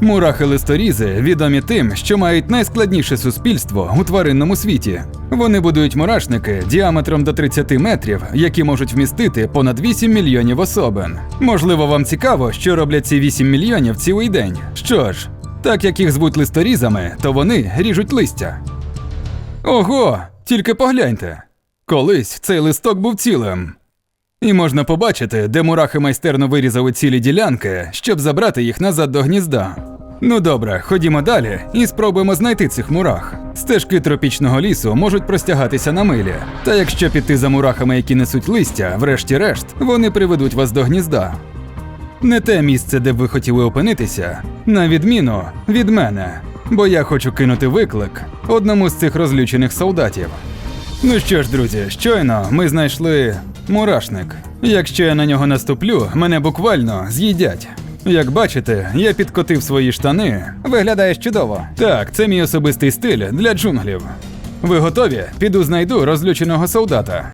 Мурахи листорізи відомі тим, що мають найскладніше суспільство у тваринному світі. Вони будують мурашники діаметром до 30 метрів, які можуть вмістити понад 8 мільйонів особин. Можливо, вам цікаво, що роблять ці 8 мільйонів цілий день. Що ж, так як їх звуть листорізами, то вони ріжуть листя. Ого, тільки погляньте. Колись цей листок був цілим. І можна побачити, де мурахи майстерно вирізали цілі ділянки, щоб забрати їх назад до гнізда. Ну добре, ходімо далі і спробуємо знайти цих мурах. Стежки тропічного лісу можуть простягатися на милі. Та якщо піти за мурахами, які несуть листя, врешті-решт, вони приведуть вас до гнізда. Не те місце, де б ви хотіли опинитися, на відміну від мене, бо я хочу кинути виклик одному з цих розлючених солдатів. Ну що ж, друзі, щойно ми знайшли мурашник. Якщо я на нього наступлю, мене буквально з'їдять. Як бачите, я підкотив свої штани. Виглядаєш чудово. Так, це мій особистий стиль для джунглів. Ви готові? Піду знайду розлюченого солдата.